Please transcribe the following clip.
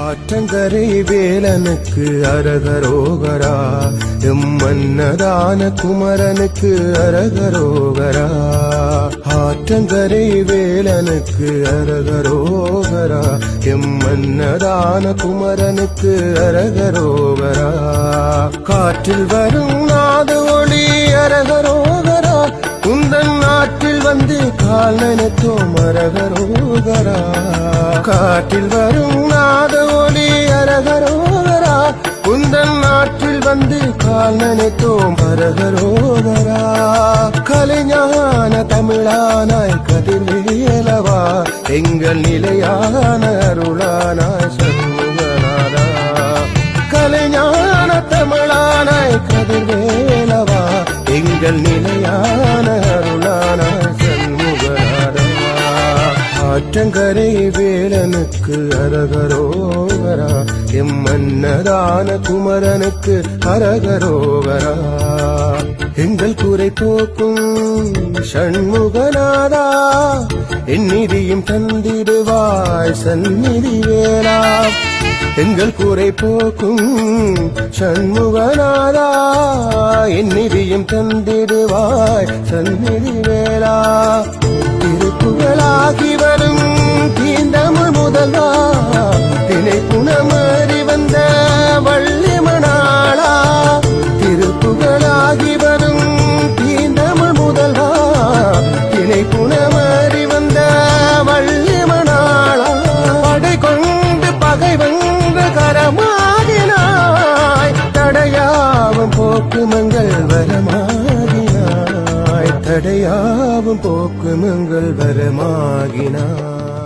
ஆற்றங்கரை வேலனுக்கு அரகரோகரா. எம் மன்னதான குமரனுக்கு அரகரோகரா. ஆற்றங்கரை வேலனுக்கு அரகரோகரா. எம் மன்னதான குமரனுக்கு அரகரோகரா. காற்றில் வரும் நாத நாட்டில் வந்து கால் காட்டில் வரும் நாத ஒளி அரகரோகரா. குந்தன் நாட்டில் வந்து கால் நனைத்தோம் கலைஞான தமிழானாய் கதிர்வேலவா எங்கள் நிலையான அருளானாய் சண்முகனாரா கலைஞான தமிழானாய் கதிர்வேலவா எங்கள் நிலையான அருளானாய் ஆற்றங்கரை வேலனுக்கு அரகரோகரா. எம் மன்னதான குமரனுக்கு அரகரோகரா. எங்கள் குறை போக்கும் சண்முகநாதா என் நிதியும் தந்திடுவாய் சந்நிதி வேளா. எங்கள் குறை போக்கும் சண்முகநாதா என் நிதியும் தந்திடுவாய் சந்நிதி வேளா. திருப்புகளாகி வரும் தீந்தமிழ் முதல்வா தினை குணமறி வந்த வள்ளி மணாளா திருப்புகழாகி வரும் தீந்தமிழ் முதல்வா தினை குணமறி வந்த வள்ளி மணாளா. படை கொண்டு பகை வென்று கரமாகினாய் தடையாவும் போக்குமங்கள் வரமாகினாய் தடையா பாவம் போக்கும் எங்கள் வரமாகினாய்